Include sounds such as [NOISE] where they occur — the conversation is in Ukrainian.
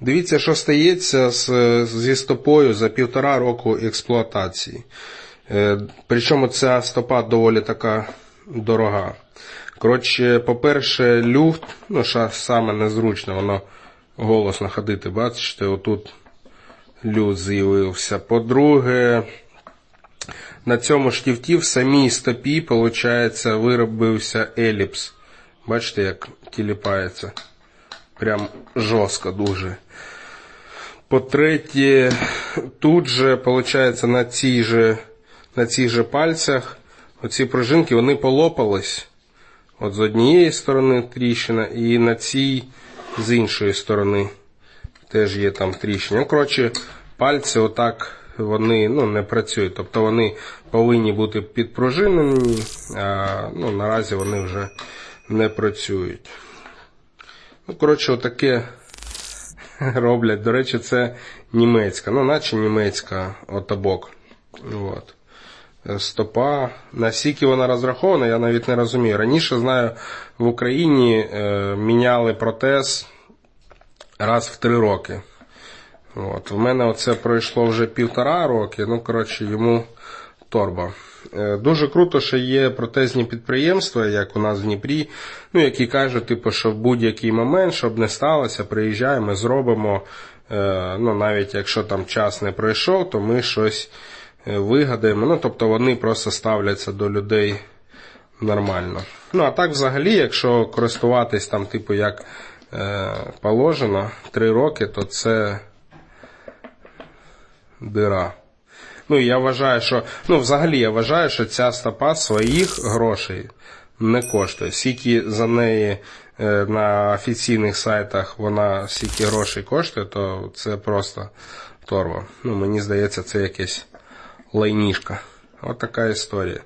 Дивіться, що стається з, зі стопою за півтора року експлуатації. Е, Причому ця стопа доволі така дорога. Коротше, по-перше, люфт, ну, що саме незручно, воно голосно ходити, бачите, отут люфт з'явився. По-друге, на цьому штифті в самій стопі, виходить, виробився еліпс. Бачите, як тіліпається. Прям жорстко дуже. По-третє, тут же, виходить, на цій же, на цих же пальцях оці пружинки вони полопались. От з однієї сторони тріщина, і на цій з іншої сторони теж є там тріщина. Ну, коротше, пальці отак вони ну, не працюють. Тобто вони повинні бути підпружинені, а ну, наразі вони вже не працюють. Ну, коротше, отаке [LAUGHS] роблять. До речі, це німецька, ну, наче німецька отобок. От. Стопа. Наскільки вона розрахована, я навіть не розумію. Раніше знаю, в Україні е, міняли протез раз в три роки. От. В мене оце пройшло вже півтора роки, ну, коротше, йому торба. Е, Дуже круто, що є протезні підприємства, як у нас в Дніпрі, ну, які кажуть, типу, що в будь-який момент, щоб не сталося, приїжджаємо, зробимо. е, Ну, навіть якщо там час не пройшов, то ми щось е, вигадаємо. Ну, тобто вони просто ставляться до людей нормально. Ну, а так взагалі, якщо користуватись там, типу, як е, положено, 3 роки, то це дира. Ну, я вважаю, що. Ну, взагалі, я вважаю, що ця стопа своїх грошей не коштує. Скільки за неї е, на офіційних сайтах вона скільки грошей коштує, то це просто торва. Ну, мені здається, це якесь лайнішка. От така історія.